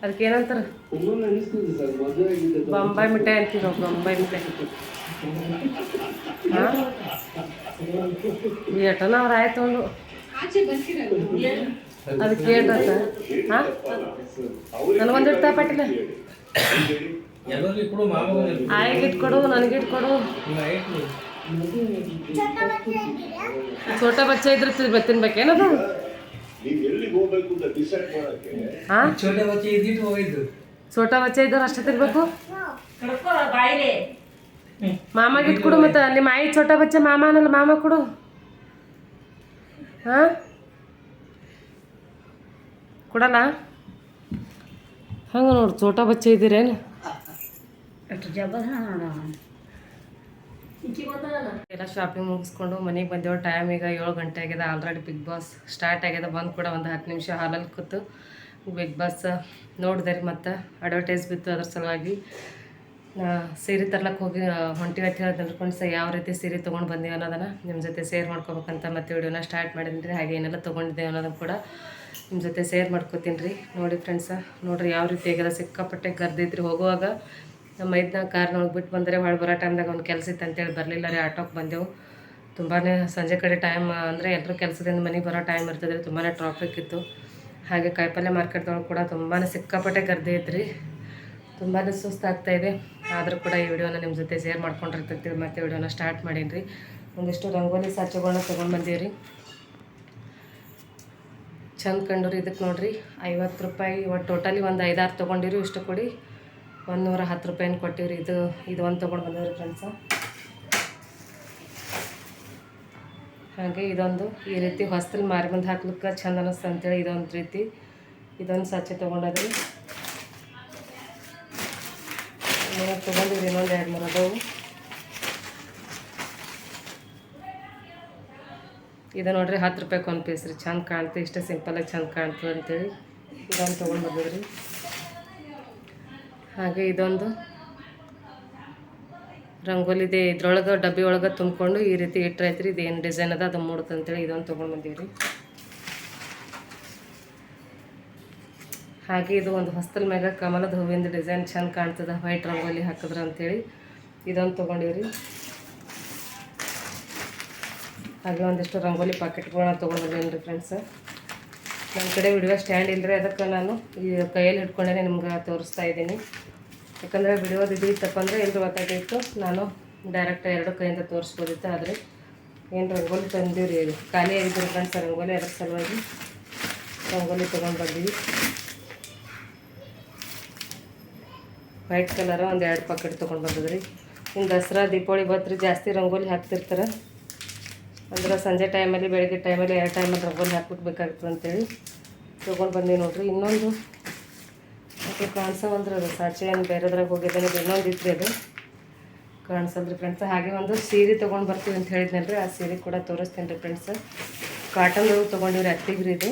ಅದಕ್ಕೆ ಏನಂತಾರೆ? ಬೊಂಬಾಯಿ ಮಿಠಾಯಿ ಅಂತೀವಿ ನಾವು ಬೊಂಬಾಯಿ ಮಿಠಾಯಿ. ಹಾಂ? ಎಟನ ಅವ್ರು ಆಯ್ತು ಒಂದು ಅದಕ್ಕೆ ಅಂತ ಹಾಂ? ನನಗೊಂದು ಇಡ್ತಾ ಪಟ್ಟಿಲ್ಲ. ಎಲ್ಲರಿಗೂ ಕೊಡು ಮಾಮೂಲಿ ಬಚ್ಚೆ ಇದ್ರೆ ನನಗೆ ಇಟ್ಕೊಡು ಛೋಟ ಬಚ್ಚ ಅಂತ ಡಿಸೈಡ್ ಮಾಡಕ್ಕೆ? ಹಾಂ ಛೋಟ ಬಚ್ಚೆ ಇದ್ದಿಟ್ಟು ಹೋಗಿದ್ದು. ಛೋಟ ಬಚ್ಚ ಇದ್ದವ್ರು ಅಷ್ಟೇ ಮಾಮಗೆ ಇಟ್ಕೊಡು ಮತ್ತೆ ನಿಮ್ಮ ಆಯಿ ಛೋಟ ಬಚ್ಚ ಮಾಮ ಅನ್ನಲ್ಲ ಮಾಮ ಕೊಡು. ಹಾಂ ಕೊಡಲ್ಲ? ಹಂಗೆ ನೋಡು ಛೋಟ ಬಚ್ಚೆ ಇದ್ದೀರೇನು? ಎಲ್ಲ ಶಾಪಿಂಗ್ ಮುಗಿಸ್ಕೊಂಡು ಮನೆಗೆ ಬಂದೇವು. ಟೈಮ್ ಈಗ ಏಳು ಗಂಟೆ ಆಗಿದೆ. ಆಲ್ರೆಡಿ ಬಿಗ್ ಬಾಸ್ ಸ್ಟಾರ್ಟ್ ಆಗಿದೆ. ಬಂದು ಕೂಡ ಒಂದು ಹತ್ತು ನಿಮಿಷ ಹಾಲಲ್ಲಿ ಕೂತು ಬಿಗ್ ಬಾಸ್ ನೋಡಿದೆ ರೀ ಮತ್ತು. ಅಡ್ವರ್ಟೈಸ್ ಬಿತ್ತು ಅದ್ರ ಸಲುವಾಗಿ. ಸೀರೆ ತರ್ಲಕ್ಕೆ ಹೋಗಿ ಹೊಂಟಿ ಹತ್ತಿರ ತಿಳ್ಕೊಂಡು ಸಹ ಯಾವ ರೀತಿ ಸೀರೆ ತೊಗೊಂಡು ಬಂದೀವಿ ಅನ್ನೋದನ್ನು ನಿಮ್ಮ ಜೊತೆ ಶೇರ್ ಮಾಡ್ಕೋಬೇಕಂತ ಮತ್ತೆ ವಿಡಿಯೋನ ಸ್ಟಾರ್ಟ್ ಮಾಡಿದ್ದೀನಿ ರೀ. ಹಾಗೆ ಏನೆಲ್ಲ ತೊಗೊಂಡಿದ್ದೆ ಅನ್ನೋದನ್ನು ಕೂಡ ನಿಮ್ಮ ಜೊತೆ ಶೇರ್ ಮಾಡ್ಕೋತೀನಿ ರೀ. ನೋಡಿ ಫ್ರೆಂಡ್ಸ ನೋಡಿರಿ ಯಾವ ರೀತಿ ಆಗ್ಯದ ಸಿಕ್ಕಾಪಟ್ಟೆ ಗರ್ದಿದ್ರಿ ಹೋಗುವಾಗ ನಮ್ಮ ಮೈದ್ನ ಕಾರ್ನೊಳಗೆ ಬಿಟ್ಟು ಬಂದರೆ ಹೊಳೆ ಬರೋ ಟೈಮ್ದಾಗ ಒಂದು ಕೆಲಸ ಇತ್ತು ಅಂತೇಳಿ ಬರಲಿಲ್ಲ ರೀ ಆಟೋಕ್ಕೆ ಬಂದೆವು. ತುಂಬಾ ಸಂಜೆ ಕಡೆ ಟೈಮ್ ಅಂದರೆ ಎಲ್ಲರೂ ಕೆಲಸದಿಂದ ಮನೆಗೆ ಬರೋ ಟೈಮ್ ಇರ್ತದೆ ರೀ ತುಂಬಾ ಟ್ರಾಫಿಕ್ ಇತ್ತು. ಹಾಗೆ ಕಾಯಿಪಲ್ಲೆ ಮಾರ್ಕೆಟ್ದೊಳಗೆ ಕೂಡ ತುಂಬಾ ಸಿಕ್ಕಾಪಟ್ಟೆ ಗರ್ದಿ ರೀ. ತುಂಬಾ ಸುಸ್ತಾಗ್ತಾ ಇದೆ. ಆದರೂ ಕೂಡ ಈ ವಿಡಿಯೋನ ನಿಮ್ಮ ಜೊತೆ ಶೇರ್ ಮಾಡ್ಕೊಂಡಿರ್ತೈತಿ ಮತ್ತೆ ವಿಡಿಯೋನ ಸ್ಟಾರ್ಟ್ ಮಾಡೀನಿ ರೀ. ಒಂದಿಷ್ಟು ರಂಗೋಲಿ ಸಾಚುಗಳನ್ನ ತೊಗೊಂಡು ಬಂದೀವಿ ರೀ. ಚಂದ ಕಂಡು ಇದಕ್ಕೆ ನೋಡಿರಿ, ಐವತ್ತು ರೂಪಾಯಿ ಒಟ್ಟು ಟೋಟಲಿ ಒಂದು ಐದಾರು ತೊಗೊಂಡಿರಿ ಇಷ್ಟು ಕೊಡಿ. ಒಂದು ನೂರ ಹತ್ತು ರೂಪಾಯಿನ ಕೊಟ್ಟಿವ್ರಿ. ಇದು ಇದು ಒಂದು ತೊಗೊಂಡು ಬಂದವ್ರಿ ಫ್ರೆಂಡ್ಸ ಹಾಗೆ ಇದೊಂದು ಈ ರೀತಿ ಹೊಸ್ತಲ್ಲಿ ಮಾರಿ ಬಂದು ಹಾಕ್ಲಿಕ್ಕೆ ಚಂದ ಅನ್ನಿಸ್ತು ಅಂತೇಳಿ ಇದೊಂದು ರೀತಿ. ಇದೊಂದು ಸಚ್ಚೆ ತೊಗೊಂಡದ್ರಿ. ತೊಗೊಂಡಿವ್ರಿ ಇನ್ನೊಂದು ಎರಡು ಮೂರು ಅದಾವು. ಇದು ನೋಡ್ರಿ ಹತ್ತು ರೂಪಾಯಿ ಕೊನ್ ಪೀಸ್ ರೀ. ಚಂದ ಕಾಣ್ತು, ಇಷ್ಟೇ ಸಿಂಪಲಾಗಿ ಚಂದ ಕಾಣ್ತದೆ ಅಂತೇಳಿ ಇದೊಂದು ತೊಗೊಂಡು ಬಂದಿದ್ರಿ. ಹಾಗೆ ಇದೊಂದು ರಂಗೋಲಿದೆ. ಇದ್ರೊಳಗೆ, ಡಬ್ಬಿ ಒಳಗೆ ತುಂಬಿಕೊಂಡು ಈ ರೀತಿ ಇಟ್ಟರೈತ್ರಿ ಇದು ಏನು ಡಿಸೈನ್ ಅದ ಅದು ಮೂಡುತ್ತೆ ಅಂತೇಳಿ ಇದೊಂದು ತೊಗೊಂಡು ಬಂದೀವಿ ಹಾಗೆ ಇದು ಒಂದು ಹೊಸ್ತಲ್ ಮ್ಯಾಗ ಕಮಲದ ಹೂವಿಂದ ಡಿಸೈನ್ ಚೆಂದ ಕಾಣ್ತದೆ. ವೈಟ್ ರಂಗೋಲಿ ಹಾಕಿದ್ರೆ ಅಂತೇಳಿ ಇದೊಂದು ತೊಗೊಂಡೀವ್ರಿ. ಹಾಗೆ ಒಂದಿಷ್ಟು ರಂಗೋಲಿ ಪಾಕೆಟ್ಗಳನ್ನ ತೊಗೊಂಡು ಬಂದೇನು ರೀ ಫ್ರೆಂಡ್ಸ್ ನನ್ನ ಕಡೆ ವಿಡಿಯೋ ಸ್ಟ್ಯಾಂಡ್ ಇಲ್ಲರೆ ಅದಕ್ಕೆ ನಾನು ಈ ಕೈಯಲ್ಲಿ ಹಿಡ್ಕೊಂಡೇ ನಿಮ್ಗೆ ತೋರಿಸ್ತಾ ಇದ್ದೀನಿ. ಯಾಕಂದರೆ ವಿಡಿಯೋದು ಇದು ಅಂದರೆ ಎಲ್ಲರೂ ಗೊತ್ತಾಗಿತ್ತು ನಾನು ಡೈರೆಕ್ಟ್ ಎರಡು ಕೈಯಿಂದ ತೋರಿಸ್ಬೋದಿತ್ತು, ಆದರೆ ಏನು ರಂಗೋಲಿ ತಂದೀವಿ ರೀ ಖಾಲಿ ಆಗಿದ್ದು ರಂಗೋಲಿ ಅದರ ಸಲುವಾಗಿ ರಂಗೋಲಿ ತೊಗೊಂಡು ಬಂದಿವಿ ವೈಟ್ ಕಲರ್ ಒಂದು ಎರಡು ಪಾಕೆಟ್ ತೊಗೊಂಡು ಬಂದದ್ರಿ. ಇನ್ನು ದಸರಾ, ದೀಪಾವಳಿ ಬತ್ರಿ ಜಾಸ್ತಿ ರಂಗೋಲಿ ಹಾಕ್ತಿರ್ತಾರೆ. ಅಂದ್ರೆ ಸಂಜೆ ಟೈಮಲ್ಲಿ ಬೆಳಗ್ಗೆ ಟೈಮಲ್ಲಿ ಎರಡು ಟೈಮಲ್ಲಿ ರಂಗೋಲಿ ಹಾಕ್ಬಿಟ್ಬೇಕಾಗ್ತದೆ ಅಂತೇಳಿ ತೊಗೊಂಡು ಬಂದೀವಿ ನೋಡ್ರಿ. ಇನ್ನೊಂದು ಅದು ಅಂದ್ರೆ ಅದು ಸಾಚೆ ಏನು ಬೇರೆದ್ರಾಗ ಹೋಗಿದ್ದಾನೆ ಇನ್ನೊಂದು ಇತ್ತು ಅದು. ಕಾಣಿಸಲ್ರಿ ಫ್ರೆಂಡ್ಸ್ ಹಾಗೆ ಒಂದು ಸೀರೆ ತೊಗೊಂಡು ಬರ್ತೀವಿ ಅಂತ ಹೇಳಿದ್ನಲ್ರಿ ಆ ಸೀರೆ ಕೂಡ ತೋರಿಸ್ತೀನಿ ರೀ ಫ್ರೆಂಡ್ಸ್ ಕಾಟನ್ ತೊಗೊಂಡಿವ್ರಿ ಅತ್ತಿಗ್ರಿ ಇದು.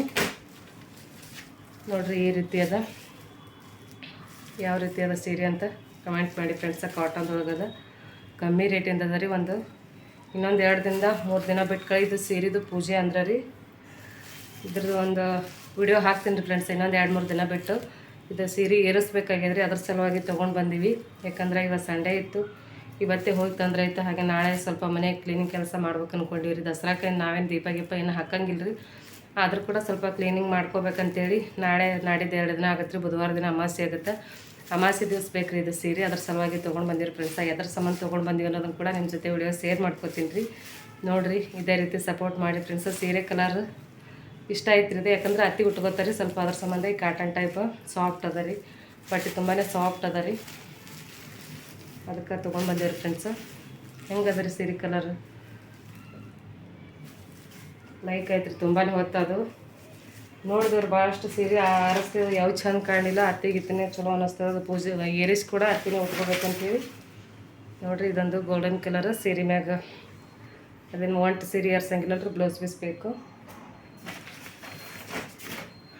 ನೋಡಿರಿ ಈ ರೀತಿ ಅದ. ಯಾವ ರೀತಿ ಅದ ಸೀರೆ ಅಂತ ಕಮೆಂಟ್ ಮಾಡಿ ಫ್ರೆಂಡ್ಸ ಕಾಟನ್ದೊಳಗದ ಕಮ್ಮಿ ರೇಟಿಂದ ಅದ ರೀ ಒಂದು. ಇನ್ನೊಂದು ಎರಡು ದಿನದ, ಮೂರು ದಿನ ಬಿಟ್ಟು ಕಳಿದು ಸೀರೆದು ಪೂಜೆ ಅಂದ್ರೆ ರೀ. ಇದ್ರದ್ದು ಒಂದು ವಿಡಿಯೋ ಹಾಕ್ತೀನಿ ರೀ ಫ್ರೆಂಡ್ಸ್, ಇನ್ನೊಂದು ಎರಡು, ಮೂರು ದಿನ ಬಿಟ್ಟು. ಇದು ಸೀರೆ ಏರಿಸ್ಬೇಕಾಗ್ಯದ್ರಿ, ಅದ್ರ ಸಲುವಾಗಿ ತೊಗೊಂಡು ಬಂದೀವಿ. ಯಾಕಂದ್ರೆ ಇವತ್ತು ಸಂಡೇ ಇತ್ತು. ಇವತ್ತೇ ಹೋಗಿ ತಂದ್ರೆ ಇತ್ತು ಹಾಗೆ ನಾಳೆ ಸ್ವಲ್ಪ ಮನೆ ಕ್ಲೀನಿಂಗ್ ಕೆಲಸ ಮಾಡ್ಬೇಕು ಅನ್ಕೊಂಡಿವಿ ರೀ ದಸರಾಕ್ಕೆ ನಾವೇನು ದೀಪ ಗೀಪ ಏನು ಹಾಕಂಗಿಲ್ಲ ರೀ ಆದರೂ ಕೂಡ ಸ್ವಲ್ಪ ಕ್ಲೀನಿಂಗ್ ಮಾಡ್ಕೋಬೇಕಂತೇಳಿ ನಾಳೆ ನಾಡಿದ್ದು ಎರಡು ದಿನ ಆಗುತ್ತೆ ರೀ. ಬುಧವಾರ ದಿನ ಅಮಾವಾಸ್ಯೆ ಆಗುತ್ತೆ. ಅಮಾವಾಸ್ಯೆ ದಿವಸ ಬೇಕ್ರಿ ಇದು ಸೀರೆ, ಅದ್ರ ಸಲುವಾಗಿ ತೊಗೊಂಡು ಬಂದಿರಿ ಫ್ರೆಂಡ್ಸ್ ಎದ್ರ ಸಂಬಂಧ ತೊಗೊಂಡು ಬಂದೀವಿ ಅನ್ನೋದನ್ನು ಕೂಡ ನಿಮ್ಮ ಜೊತೆ ವಿಡಿಯೋ ಶೇರ್ ಮಾಡ್ಕೋತೀನಿ ರೀ ನೋಡಿರಿ, ಇದೇ ರೀತಿ ಸಪೋರ್ಟ್ ಮಾಡಿ ಫ್ರೆಂಡ್ಸ್ ಸೀರೆ ಕಲರ್ ಇಷ್ಟ ಐತ್ರಿ ಇದು. ಯಾಕಂದ್ರೆ ಅತ್ತಿ ಉಟ್ಕೋತಾರೆ, ಸ್ವಲ್ಪ ಅದ್ರ ಸಂಬಂಧ ಈ ಕಾಟನ್ ಟೈಪ್ ಸಾಫ್ಟ್ ಅದ ರೀ. ಬಟ್ಟೆ ತುಂಬಾ ಸಾಫ್ಟ್ ಅದ ರೀ. ಅದಕ್ಕೆ ತೊಗೊಂಡು ಬಂದೇವ್ರಿ ಫ್ರೆಂಡ್ಸ್ ಹೆಂಗೆ ಅದ ರೀ ಸೀರೆ ಕಲರ್ ಲೈಕ್ ಐತ್ರಿ ತುಂಬಾ ಹೊತ್ತದು. ನೋಡಿದವ್ರು ಭಾಳಷ್ಟು ಸೀರೆ ಆರಿಸ್ತಿದ್ರು ಯಾವ ಚಂದ ಕಾಣಲಿಲ್ಲ, ಅತ್ತಿಗೆ ಇತ್ತನೇ ಚಲೋ ಅನ್ನಿಸ್ತದೆ ಅದು ಪೂಜೆ. ಏರಿಸ್ ಕೂಡ ಅತ್ತಿನೇ ಉಟ್ಕೋಬೇಕಂತೀವಿ ನೋಡಿರಿ ಇದೊಂದು ಗೋಲ್ಡನ್ ಕಲರ್ ಸೀರೆ ಮ್ಯಾಗ. ಅದೇನು ಒಂಟು ಸೀರೆ ಏರ್ಸಂಗಿಲ್ಲ ರೀ ಬ್ಲೌಸ್ ಪೀಸ್ ಬೇಕು.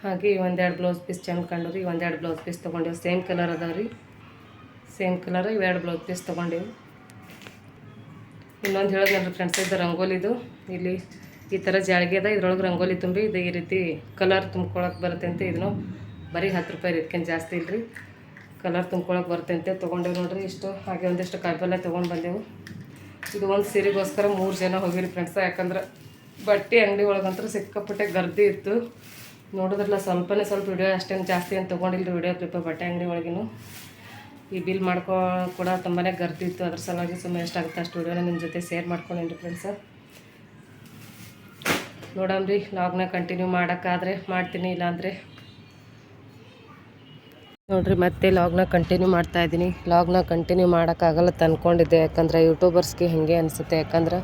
ಹಾಗೆ ಒಂದೆರಡು ಬ್ಲೌಸ್ ಪೀಸ್ ಚೆಂದ ಕಂಡು ರೀ ಒಂದೆರಡು ಬ್ಲೌಸ್ ಪೀಸ್ ತೊಗೊಂಡೇವು. ಸೇಮ್ ಕಲರ್ ಅದಾವೆ ರೀ. ಸೇಮ್ ಕಲರ್ ಇವೆರಡು ಬ್ಲೌಸ್ ಪೀಸ್ ತೊಗೊಂಡೇವು. ಇನ್ನೊಂದು ಹೇಳಿದ್ನಲ್ರಿ ಫ್ರೆಂಡ್ಸ್ ಇದು ರಂಗೋಲಿದು ಇಲ್ಲಿ ಈ ಥರ ಜಾಳಿಗೆ ಅದ. ಇದ್ರೊಳಗೆ ರಂಗೋಲಿ ತುಂಬಿ ಇದು, ಈ ರೀತಿ ಕಲರ್ ತುಂಬ್ಕೊಳಕ್ಕೆ ಬರುತ್ತೆ ಅಂತ ಇದನ್ನು ಬರೀ ಹತ್ತು ರೂಪಾಯಿ ಇದಕ್ಕೇನು ಜಾಸ್ತಿ ಇಲ್ರಿ. ಕಲರ್ ತುಂಬ್ಕೊಳಕ್ಕೆ ಬರುತ್ತೆ ಅಂತ ತೊಗೊಂಡೇವು ನೋಡಿರಿ. ಇಷ್ಟು, ಹಾಗೆ ಒಂದಿಷ್ಟು ಕಾಯಿಪಲ್ಲೆ ತೊಗೊಂಡು ಬಂದೆವು. ಇದು ಒಂದು ಸೀರೆಗೋಸ್ಕರ ಮೂರು ಜನ ಹೋಗಿರಿ ಫ್ರೆಂಡ್ಸ ಯಾಕಂದ್ರೆ ಬಟ್ಟೆ ಅಂಗಡಿ ಒಳಗಂತೂ ಸಿಕ್ಕಾಪಟ್ಟೆ ಗರ್ದಿ ಇತ್ತು. ನೋಡಿದ್ರಲ್ಲ ಸ್ವಲ್ಪನೇ ಸ್ವಲ್ಪ ವಿಡಿಯೋ ಅಷ್ಟೇನು ಜಾಸ್ತಿ ಏನು ತೊಗೊಂಡಿಲ್ಲ ವಿಡಿಯೋ ಪೇಪರ್ ಬಟ್ಟೆ ಅಂಗಡಿ ಒಳಗಿನೂ. ಈ ಬಿಲ್ ಮಾಡ್ಕೊ, ಕೂಡ ತುಂಬಾ ಗರ್ದಿ ಇತ್ತು. ಅದ್ರ ಸಲುವಾಗಿ ಸುಮ್ಮನೆ ಎಷ್ಟಾಗುತ್ತೆ ಅಷ್ಟು ವಿಡಿಯೋನ ನಿಮ್ಮ ಜೊತೆ ಶೇರ್ ಮಾಡ್ಕೊಂಡೇನಿ ಫ್ರೆಂಡ್ಸ ನೋಡಮ್ರಿ ಲಾಗ್ನ ಕಂಟಿನ್ಯೂ ಮಾಡೋಕ್ಕಾದ್ರೆ ಮಾಡ್ತೀನಿ, ಇಲ್ಲಾಂದರೆ. ನೋಡಿರಿ, ಮತ್ತೆ ಲಾಗ್ನ ಕಂಟಿನ್ಯೂ ಮಾಡ್ತಾ ಇದ್ದೀನಿ. ಲಾಗ್ನ ಕಂಟಿನ್ಯೂ ಮಾಡೋಕ್ಕಾಗಲ್ಲ ತಂದ್ಕೊಂಡಿದ್ದೆ ಯಾಕಂದ್ರೆ ಯೂಟ್ಯೂಬರ್ಸ್ಗೆ ಹಾಗೆ ಅನಿಸುತ್ತೆ. ಯಾಕಂದ್ರೆ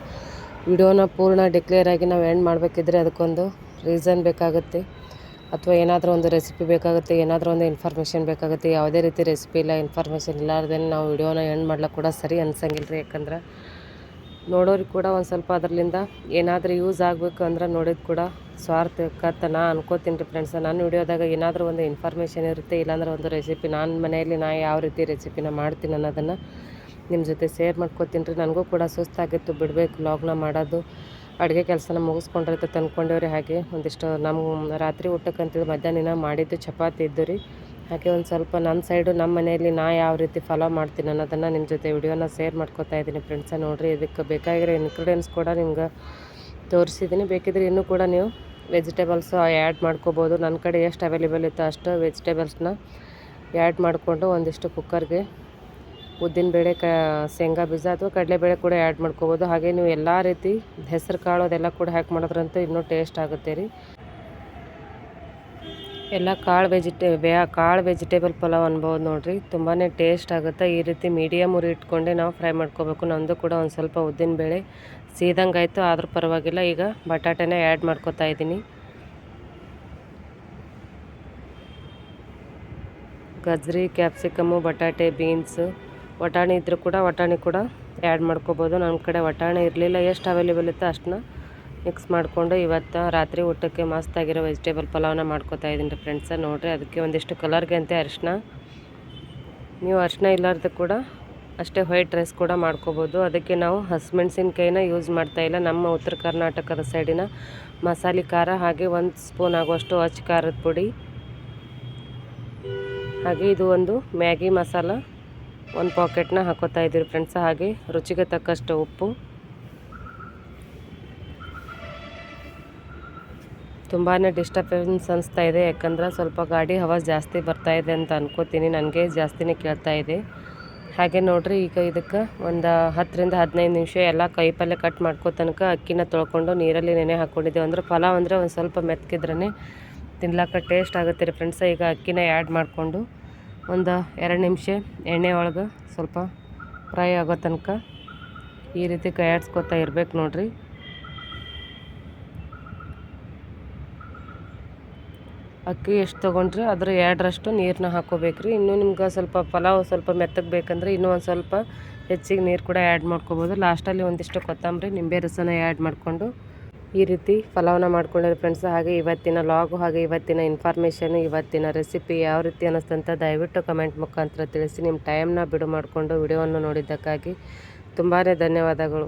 ವಿಡಿಯೋನ ಪೂರ್ಣ ಡಿಕ್ಲೇರ್ ಆಗಿ ನಾವು ಎಂಡ್ ಮಾಡಬೇಕಿದ್ರೆ ಅದಕ್ಕೊಂದು ರೀಸನ್ ಬೇಕಾಗುತ್ತೆ. ಅಥವಾ ಏನಾದರೂ ಒಂದು ರೆಸಿಪಿ ಬೇಕಾಗುತ್ತೆ, ಏನಾದರೂ ಒಂದು ಇನ್ಫಾರ್ಮೇಷನ್ ಬೇಕಾಗುತ್ತೆ. ಯಾವುದೇ ರೀತಿ ರೆಸಿಪಿ ಇಲ್ಲ ಇನ್ಫಾರ್ಮೇಷನ್ ಇಲ್ಲಾರ್ದೇ ನಾವು ವಿಡಿಯೋನ ಎಂಡ್ ಮಾಡ್ಲಿಕ್ಕೆ ಕೂಡ ಸರಿ ಅನ್ಸಂಗಿಲ್ಲ ರೀ ಯಾಕಂದ್ರೆ ನೋಡೋರಿಗೆ ಕೂಡ ಒಂದು ಸ್ವಲ್ಪ ಅದರಿಂದ ಏನಾದರೂ ಯೂಸ್ ಆಗಬೇಕು ಅಂದ್ರೆ ನೋಡಿದ ಕೂಡ ಸ್ವಾರ್ಥಕ್ಕತ್ತ ನಾ ಅನ್ಕೋತೀನಿ ರೀ ಫ್ರೆಂಡ್ಸ್ ನಾನು ವಿಡಿಯೋದಾಗ ಏನಾದರೂ ಒಂದು ಇನ್ಫಾರ್ಮೇಷನ್ ಇರುತ್ತೆ, ಇಲ್ಲಾಂದ್ರೆ ಒಂದು ರೆಸಿಪಿ ನಾನು ಮನೆಯಲ್ಲಿ ನಾ ಯಾವ ರೀತಿ ರೆಸಿಪಿನ ಮಾಡ್ತೀನಿ ಅನ್ನೋದನ್ನು ನಿಮ್ಮ ಜೊತೆ ಶೇರ್ ಮಾಡ್ಕೋತೀನಿ ರೀ. ನನಗೂ ಕೂಡ ಸುಸ್ತಾಗಿತ್ತು, ಬಿಡಬೇಕು ಲಾಗ್ನ ಮಾಡೋದು. ಅಡುಗೆ ಕೆಲಸನ ಮುಗಿಸ್ಕೊಂಡಿರ್ತೈತೆ ಅಂದ್ಕೊಂಡೇವ್ರಿ ಹಾಗೆ. ಒಂದಿಷ್ಟು ನಮ್ಮ ರಾತ್ರಿ ಊಟಕ್ಕಂತೇಳಿ ಮಧ್ಯಾಹ್ನ ಮಾಡಿದ್ದು ಚಪಾತಿ ಇದ್ದು ರೀ. ಹಾಗೆ ಒಂದು ಸ್ವಲ್ಪ ನನ್ನ ಸೈಡು ನಮ್ಮ ಮನೆಯಲ್ಲಿ ನಾ ಯಾವ ರೀತಿ ಫಾಲೋ ಮಾಡ್ತೀನಿ ಅನ್ನೋದನ್ನು ನಿಮ್ಮ ಜೊತೆ ವಿಡಿಯೋನ ಶೇರ್ ಮಾಡ್ಕೋತಾ ಇದ್ದೀನಿ ಫ್ರೆಂಡ್ಸ ನೋಡಿರಿ ಇದಕ್ಕೆ ಬೇಕಾಗಿರೋ ಇನ್ಗ್ರೀಡಿಯೆಂಟ್ಸ್ ಕೂಡ ನಿಮ್ಗೆ ತೋರಿಸಿದ್ದೀನಿ ಬೇಕಿದ್ರೆ ಇನ್ನೂ ಕೂಡ ನೀವು ವೆಜಿಟೇಬಲ್ಸ್ ಆ್ಯಡ್ ಮಾಡ್ಕೋಬೋದು. ನನ್ನ ಕಡೆ ಎಷ್ಟು ಅವೈಲೇಬಲ್ ಇತ್ತು ಅಷ್ಟು ವೆಜಿಟೇಬಲ್ಸ್ನ ಆ್ಯಡ್ ಮಾಡಿಕೊಂಡು ಒಂದಿಷ್ಟು ಕುಕ್ಕರ್ಗೆ ಉದ್ದಿನಬೇಳೆ ಕ, ಶೇಂಗಾ ಬೀಜ ಅಥವಾ ಕಡಲೆಬೇಳೆ ಕೂಡ ಆ್ಯಡ್ ಮಾಡ್ಕೋಬೋದು. ಹಾಗೆ ನೀವು ಎಲ್ಲ ರೀತಿ ಹೆಸರು ಕಾಳು ಅದೆಲ್ಲ ಕೂಡ ಹ್ಯಾಕ್ ಮಾಡೋದ್ರಂತೂ ಇನ್ನೂ ಟೇಸ್ಟ್ ಆಗುತ್ತೆ ರೀ. ಎಲ್ಲ ಕಾಳು ವೆಜಿಟೇ ವ್ಯಾ, ಕಾಳು ವೆಜಿಟೇಬಲ್ ಪಲಾವ್ ಅನ್ಬೋದು ನೋಡಿರಿ. ತುಂಬಾ ಟೇಸ್ಟ್ ಆಗುತ್ತೆ. ಈ ರೀತಿ ಮೀಡಿಯಮ್ ಉರಿ ಇಟ್ಕೊಂಡೆ ನಾವು ಫ್ರೈ ಮಾಡ್ಕೋಬೇಕು. ನಮ್ಮದು ಕೂಡ ಒಂದು ಸ್ವಲ್ಪ ಉದ್ದಿನಬೇಳೆ ಸೀದಂಗೆ ಆಯಿತು, ಆದರೂ ಪರವಾಗಿಲ್ಲ. ಈಗ ಬಟಾಟೆನೇ ಆ್ಯಡ್ ಮಾಡ್ಕೋತಾ ಇದ್ದೀನಿ. ಗಜ್ರಿ ಕ್ಯಾಪ್ಸಿಕಮ್ಮು ಬಟಾಟೆ ಬೀನ್ಸು ವಟಾಣಿ ಇದ್ದರೂ ಕೂಡ ವಟಾಣಿ ಕೂಡ ಆ್ಯಡ್ ಮಾಡ್ಕೋಬೋದು. ನನ್ನ ಕಡೆ ವಟಾಣಿ ಇರಲಿಲ್ಲ. ಎಷ್ಟು ಅವೈಲೇಬಲ್ ಇತ್ತು ಅಷ್ಟನ್ನ ಮಿಕ್ಸ್ ಮಾಡಿಕೊಂಡು ಇವತ್ತು ರಾತ್ರಿ ಊಟಕ್ಕೆ ಮಸ್ತಾಗಿರೋ ವೆಜಿಟೇಬಲ್ ಪಲಾವ್ನ ಮಾಡ್ಕೋತಾ ಇದ್ದೀನಿ ರೀ ಫ್ರೆಂಡ್ಸ ನೋಡಿರಿ ಅದಕ್ಕೆ ಒಂದಿಷ್ಟು ಕಲರ್ಗೆ ಅಂತೆ ಅರಿಶಿನ. ನೀವು ಅರಿಶಿನ ಇಲ್ಲಾರ್ದು ಕೂಡ ಅಷ್ಟೇ ವೈಟ್ ರೈಸ್ ಕೂಡ ಮಾಡ್ಕೋಬೋದು. ಅದಕ್ಕೆ ನಾವು ಹಸಿಮೆಣ್ಸಿನ್ಕಾಯಿನ ಯೂಸ್ ಮಾಡ್ತಾ ಇಲ್ಲ. ನಮ್ಮ ಉತ್ತರ ಕರ್ನಾಟಕದ ಸೈಡಿನ ಮಸಾಲೆ ಖಾರ ಹಾಗೆ ಒಂದು ಸ್ಪೂನ್ ಆಗುವಷ್ಟು ಅಚ್ಚ ಖಾರದ ಪುಡಿ. ಹಾಗೆ ಇದು ಒಂದು ಮ್ಯಾಗಿ ಮಸಾಲ ಒಂದು ಪಾಕೆಟ್ನ ಹಾಕೋತಾ ಇದ್ದೀರಿ ಫ್ರೆಂಡ್ಸ್ ಹಾಗೆ ರುಚಿಗೆ ತಕ್ಕಷ್ಟು ಉಪ್ಪು. ತುಂಬಾ ಡಿಸ್ಟರ್ಬೆನ್ಸ್ ಅನಿಸ್ತಾ ಇದೆ. ಯಾಕಂದ್ರೆ ಸ್ವಲ್ಪ ಗಾಡಿ ಹವಾ ಜಾಸ್ತಿ ಬರ್ತಾ ಇದೆ ಅಂತ ಅನ್ಕೋತೀನಿ. ನನಗೆ ಜಾಸ್ತಿನೇ ಕೇಳ್ತಾ ಇದೆ. ಹಾಗೆ ನೋಡ್ರಿ, ಈಗ ಇದಕ್ಕೆ ಒಂದು ಹತ್ತರಿಂದ ಹದಿನೈದು ನಿಮಿಷ ಎಲ್ಲ ಕೈಪಲ್ಲೆ ಕಟ್ ಮಾಡ್ಕೋ ತನಕ ಅಕ್ಕಿನ ತೊಳ್ಕೊಂಡು ನೀರಲ್ಲಿ ನೆನೆ ಹಾಕ್ಕೊಂಡಿದ್ದೇವೆ ಅಂದ್ರೆ ಪಲಾವ್ ಅಂದರೆ ಒಂದು ಸ್ವಲ್ಪ ಮೆತ್ಕಿದ್ರೇ ತಿನ್ಲಾಕ ಟೇಸ್ಟ್ ಆಗುತ್ತೆ ರೀ ಫ್ರೆಂಡ್ಸ ಈಗ ಅಕ್ಕಿನ ಆ್ಯಡ್ ಮಾಡಿಕೊಂಡು ಒಂದು ಎರಡು ನಿಮಿಷ ಎಣ್ಣೆ ಒಳಗೆ ಸ್ವಲ್ಪ ಫ್ರೈ ಆಗೋ ತನಕ ಈ ರೀತಿ ಕೈ ಆಡ್ಸ್ಕೊತಾ ಇರ್ಬೇಕು ನೋಡ್ರಿ. ಅಕ್ಕಿ ಎಷ್ಟು ತೊಗೊಂಡ್ರೆ ಅದ್ರ ಎರಡರಷ್ಟು ನೀರನ್ನ ಹಾಕೋಬೇಕ್ರಿ. ಇನ್ನೂ ನಿಮ್ಗೆ ಸ್ವಲ್ಪ ಪಲಾವ್ ಸ್ವಲ್ಪ ಮೆತ್ತಗೆ ಬೇಕಂದ್ರೆ ಇನ್ನೂ ಒಂದು ಸ್ವಲ್ಪ ಹೆಚ್ಚಿಗೆ ನೀರು ಕೂಡ ಆ್ಯಡ್ ಮಾಡ್ಕೋಬೋದು. ಲಾಸ್ಟಲ್ಲಿ ಒಂದಿಷ್ಟು ಕೊತ್ತಂಬರಿ, ನಿಂಬೆ ರಸನ ಆ್ಯಡ್ ಮಾಡಿಕೊಂಡು ಈ ರೀತಿ ಪಲಾವ್ನ ಮಾಡ್ಕೊಂಡಿರೋ ಫ್ರೆಂಡ್ಸ್ ಹಾಗೆ ಇವತ್ತಿನ ಲಾಗು ಹಾಗೆ ಇವತ್ತಿನ ಇನ್ಫಾರ್ಮೇಷನ್ ಇವತ್ತಿನ ರೆಸಿಪಿ ಯಾವ ರೀತಿ ಅನ್ನಿಸ್ತಂತ ದಯವಿಟ್ಟು ಕಮೆಂಟ್ ಮುಖಾಂತರ ತಿಳಿಸಿ. ನಿಮ್ಮ ಟೈಮ್ನ ಬಿಡು ಮಾಡಿಕೊಂಡು ವಿಡಿಯೋವನ್ನು ನೋಡಿದ್ದಕ್ಕಾಗಿ ತುಂಬಾ ಧನ್ಯವಾದಗಳು.